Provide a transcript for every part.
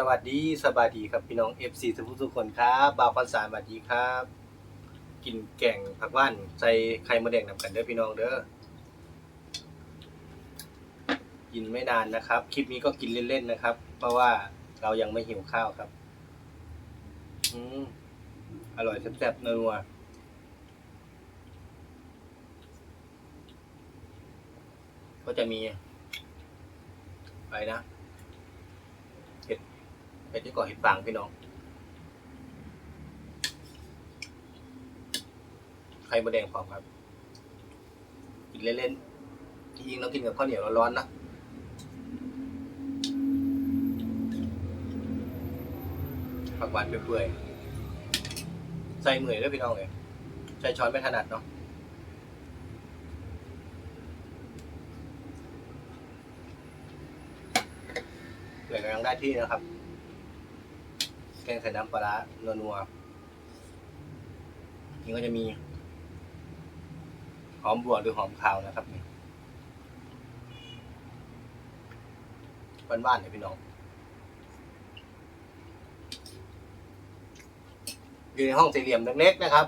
สวัสดีสบายดีครับพี่น้อง FC ทุกทุกคนครับบ่าวพันสารสวัสดีครับ กินแกงผักว่านใส่ไข่มดแดงนำกันเด้อพี่น้องเด้อกินไม่นานนะครับ คลิปนี้ก็กินเล่นๆนะครับ เพราะว่าเรายังไม่หิวข้าวครับอืมอร่อยแซ่บๆนัวก็จะมีไรนะ ห็ดที่ก่อเห็ดฟางพี่น้อง ไข่มดแดงพร้อมครับ กินเล่นๆจริงๆเรากินกับข้าวเหนียวร้อนๆนะผักหวานเปื่อยๆใส่มือด้วยพี่น้องเลยใช้ช้อนไม่ถนัดเนาะเปื่อยกำลังได้ที่นะครับ แกงใส่น้ำปลาร้านัวๆนี่ก็จะมี หอมบัวหรือหอมขาวนะครับนี่บ้านๆเนี่ยพี่น้องอยู่ในห้องสี่เหลี่ยมเล็กๆนะครับ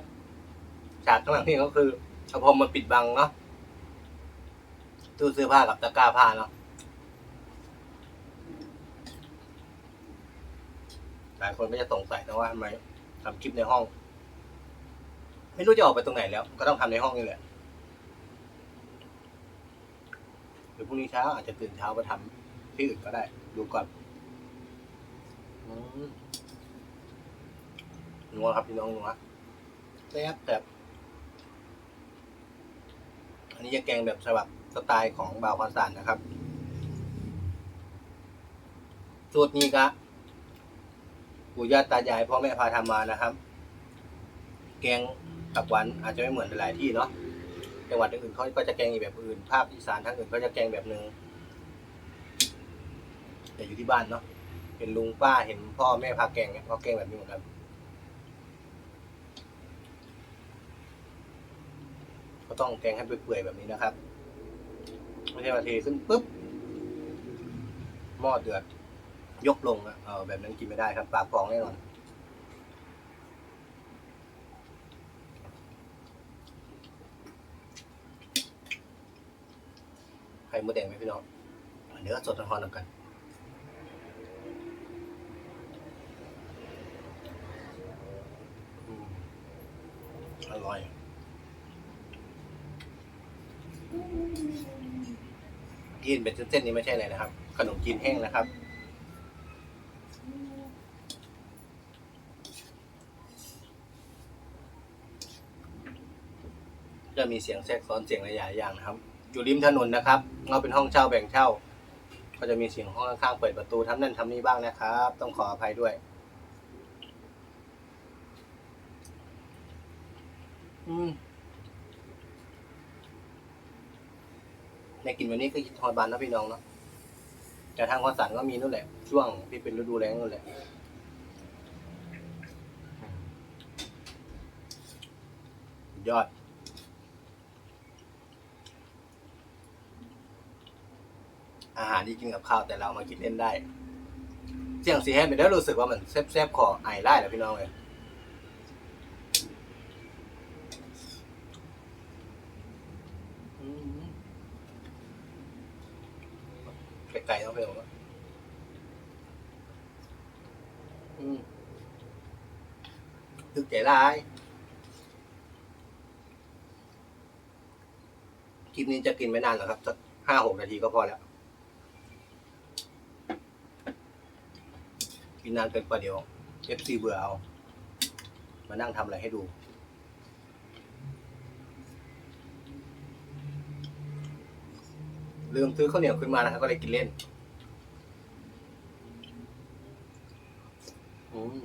ฉากข้างหลังนี่ก็คือเอาพรมมาปิดบังเนาะตู้เสื้อผ้ากับตะกร้าผ้าเนาะ หลายคนก็จะสงสัยนะว่าทำไมทำคลิปในห้อง ไม่รู้จะออกไปตรงไหนแล้ว ก็ต้องทำในห้องนี่แหละหรือพรุ่งนี้เช้าอาจจะตื่นเช้าไปทำที่อื่นก็ได้ ดูก่อนอืมนัวครับพี่น้องนัวแซ่บแต่บอันนี้จะแกงแบบฉบับสไตล์ของบาวพาสานนะครับสูตรนี้ก็ ปู่ย่าตายายพ่อแม่พาทำมานะครับ แกงผักหวานอาจจะไม่เหมือนหลายที่เนาะจังหวัดอื่นเขาก็จะแกงอีกแบบอื่น ภาคอีสานทางอื่นก็จะแกงแบบหนึ่งแต่อยู่ที่บ้านเนาะเห็นลุงป้าเห็นพ่อแม่พาแกงเนี่ยเขาแกงแบบนี้เหมือนกันก็ต้องแกงให้เปื่อยๆแบบนี้นะครับไม่ใช่มาเทขึ้นปุ๊บหม้อเดือด ยกลงอะเออแบบนั้นกินไม่ได้ครับ ปากฟองแน่นอนไข่มดแดงไหมพี่น้องเนื้อสดทอนๆกันอร่อยกินเป็นเส้นๆนี้ไม่ใช่เลยนะครับ ขนมจีนแห้งนะครับ จะมีเสียงแทรกซ้อนเสียงหลายๆอย่างนะครับ อยู่ริมถนนนะครับเราเป็นห้องเช่าแบ่งเช่า ก็จะมีเสียงห้องข้างๆเปิดประตูทำนั่นทำนี่บ้างนะครับ ต้องขออภัยด้วยอืมในกินวันนี้ก็คิดทอดบานนะพี่น้องเนาะแต่ทางคอนสันก็มีนู่นแหละ ช่วงที่เป็นฤดูแล้งนู่นแหละยอด อาหารที่กินกับข้าวแต่เรามากินเล่นได้เสียงสีแฮมเป็นได้รู้สึกว่ามันแซ่บๆคอไอได้แหละพี่น้องเลยไกลๆต้องไปหมดอืมตึกใจร้ายคลิปนี้จะกินไม่นานหรอกครับสักห้าหกนาทีก็พอแล้ว กินนานเกินกว่าเดี๋ยวเอฟซีเบื่อเอา มานั่งทำอะไรให้ดู ลืมซื้อข้าวเหนียวขึ้นมานะครับก็เลยกินเล่น อืม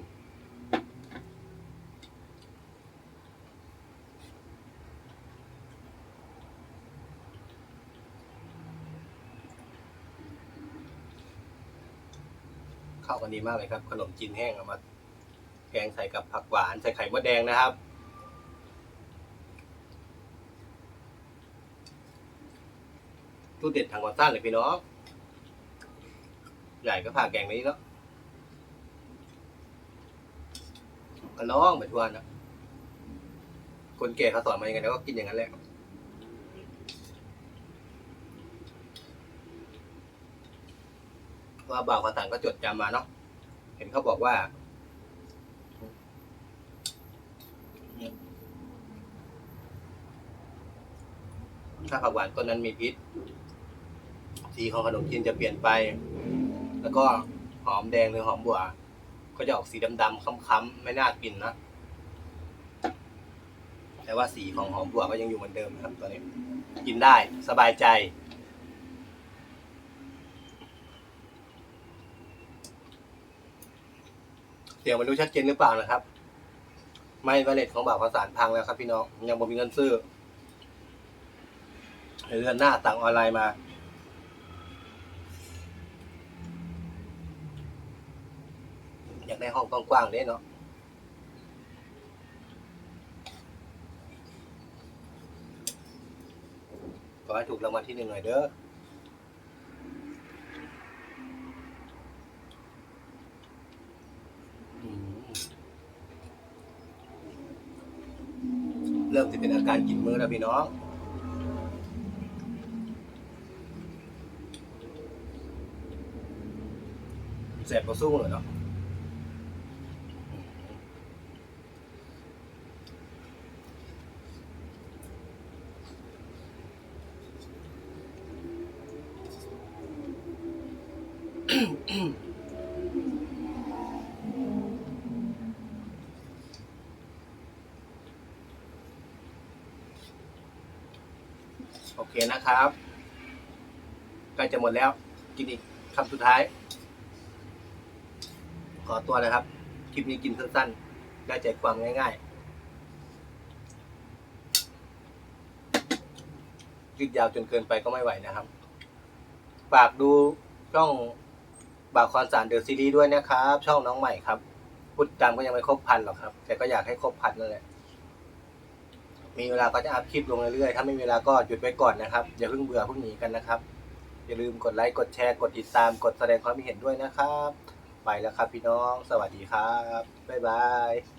เข้ากันดีมากเลยครับ ขนมจีนแห้งเอามาแกงใส่กับผักหวานใส่ไข่มดแดงนะครับตู้เด็ดทางวันสั้นเลยพี่น้องใหญ่ก็ผ่าแกงนี้แล้วก็น้องเหมือนทวนนะคนแก่เขาสอนมาอย่างไงแล้วก็กินอย่างนั้นแหละ ว่าบ่าวภาษานก็จดจำมาเนาะเห็นเขาบอกว่าถ้าผักหวานต้นนั้นมีพิษ สีของขนมจีนจะเปลี่ยนไป แล้วก็หอมแดงหรือหอมบัว ก็จะออกสีดำๆค้ำๆไม่น่ากินนะแต่ว่าสีของหอมบัวก็ยังอยู่เหมือนเดิมครับตอนนี้ กินได้สบายใจ เสียงมันรู้ชัดเจนหรือเปล่านะครับ ไม่วาเลตของบ่าวภาษานพังแล้วครับพี่น้องยังบ่มีเงินซื้อเดือนหน้าสั่งออนไลน์มาอยากได้ห้องกว้างๆเลยเนาะขอให้ถูกรางวัลที่หนึ่งหน่อยเด้อ เริ่มจะเป็นอาการกินมือแล้วพี่น้องแสบก็สู้เลยเนาะ โอเคนะครับใกล้จะหมดแล้ว กินอีกคำสุดท้าย ขอตัวนะครับ คลิปนี้กินสั้นๆ ได้ใจความง่ายๆ ยืดยาวจนเกินไปก็ไม่ไหวนะครับ ฝากดูช่องบากคอนสารเดอะซีรีส์ด้วยนะครับ ช่องน้องใหม่ครับพูดจำก็ยังไม่ครบพันหรอกครับ แต่ก็อยากให้ครบพันนั่นแหละ มีเวลาก็จะอัพคลิปลงเรื่อยๆ ถ้าไม่มีเวลาก็หยุดไว้ก่อนนะครับ อย่าเพิ่งเบื่อเพิ่งหนีกันนะครับ อย่าลืมกดไลค์ กดแชร์ กดติดตาม กดแสดงความเห็นด้วยนะครับ ไปแล้วครับพี่น้อง สวัสดีครับ บ๊ายบาย